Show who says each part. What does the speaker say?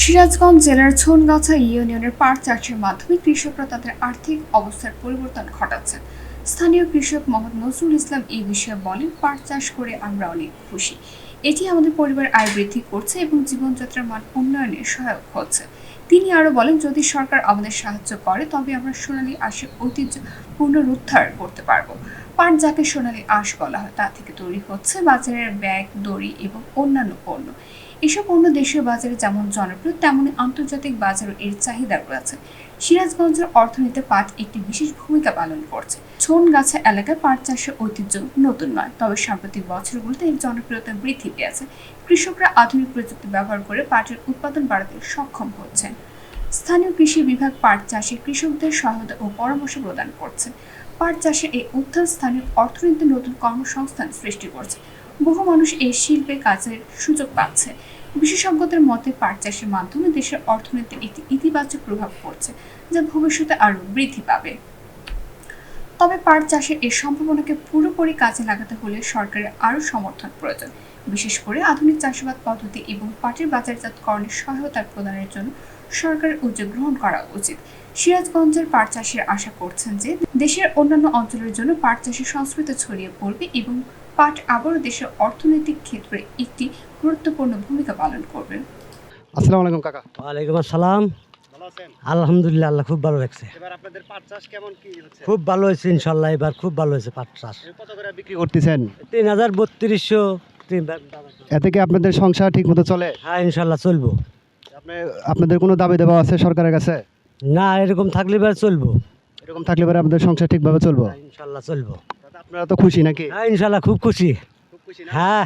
Speaker 1: সিরাজগঞ্জ জেলার ছোনগাছা ইউনিয়নের পাট চাষের মাধ্যমে কৃষকরা তাদের আর্থিক অবস্থার পরিবর্তন ঘটাচ্ছে। স্থানীয় কৃষক মোহাম্মদ নজরুল ইসলাম এই বিষয়ে বলেন পাট চাষ করে আমরা অনেক খুশি। এটি আমাদের পরিবার আয় বৃদ্ধি করছে এবং জীবনযাত্রার মান উন্নয়নে সহায়ক হচ্ছে। তিনি আরও বলেন, যদি সরকার আমাদের সাহায্য করে, তবে আমরা সোনালী আঁশের ঐতিহ্য পুনরুদ্ধার করতে পারব। পাট যাকে সোনালী আঁশ বলা হয়, তা থেকে তৈরি হচ্ছে বাজারের ব্যাগ, দড়ি এবং অন্যান্য পণ্য। এসব পণ্য দেশীয় বাজারে যেমন জনপ্রিয় তেমনই আন্তর্জাতিক বাজারও এর চাহিদা রয়েছে। সিরাজগঞ্জের অর্থনীতিতে পাট একটি বিশেষ ভূমিকা পালন করছে। ছনগাছা এলাকায় পাট চাষের ঐতিহ্য নতুন নয়, তবে সাম্প্রতিক বছরগুলোতে এর জনপ্রিয়তা বৃদ্ধি পেয়েছে। কৃষকরা আধুনিক প্রযুক্তি ব্যবহার করে পাটের উৎপাদন বাড়াতে সক্ষম হচ্ছেন। স্থানীয় কৃষি বিভাগ পাট চাষে কৃষকদের সহায়তা ও পরামর্শ প্রদান করছে। পাট চাষে এই উত্থান স্থানীয় অর্থনীতিতে নতুন কর্মসংস্থান সৃষ্টি করছে। বহু মানুষ এই শিল্পে কাজের সুযোগ পাচ্ছে। বিশেষজ্ঞদের মতে, পাট চাষের মাধ্যমে দেশের অর্থনীতির একটি ইতিবাচক প্রভাব পড়ছে, যা ভবিষ্যতে আরও বৃদ্ধি পাবে। তবে পাট চাষের এই সম্ভাবনাকে পুরোপুরি কাজে লাগাতে হলে সরকারের আরও সমর্থন প্রয়োজন। বিশেষ করে আধুনিক চাষাবাদ পদ্ধতি এবং পাটের বাজারজাতকরণের সহায়তা প্রদানের জন্য সরকারের উদ্যোগ গ্রহণ করা উচিত। সিরাজগঞ্জের পাট চাষিরা আশা করছেন যে দেশের অন্যান্য অঞ্চলের জন্য পাট চাষের সংস্কৃতি ছড়িয়ে পড়বে এবং পাট আবারও দেশের অর্থনৈতিক ক্ষেত্রে একটি গুরুত্বপূর্ণ ভূমিকা পালন করবে।
Speaker 2: আসসালামু আলাইকুম কাকা।
Speaker 3: ওয়ালাইকুম আসসালাম। আলহামদুলিল্লাহ আল্লাহ খুব ভালো লাগছে খুব ভালো হয়েছে ইনশাল্লাহ এবার খুব ভালো হয়েছে পাট চাষ।
Speaker 2: কত করে বিক্রি করতেছেন?
Speaker 3: তিন হাজার বত্রিশশো
Speaker 2: এতে কি আপনাদের সংসার ঠিক মতো চলে?
Speaker 3: হ্যাঁ ইনশাল্লাহ চলবো।
Speaker 2: আপনাদের কোনো দাবি দেওয়া আছে সরকারের কাছে?
Speaker 3: না এরকম থাকলে এবার চলবো।
Speaker 2: এরকম থাকলে পরে আপনাদের সংসার ঠিকভাবে চলবো?
Speaker 3: হ্যাঁ, ইনশাল্লাহ চলবো।
Speaker 2: আপনারা তো খুশি নাকি?
Speaker 3: হ্যাঁ ইনশাল্লাহ খুব খুশি।
Speaker 2: খুব খুশি
Speaker 3: হ্যাঁ।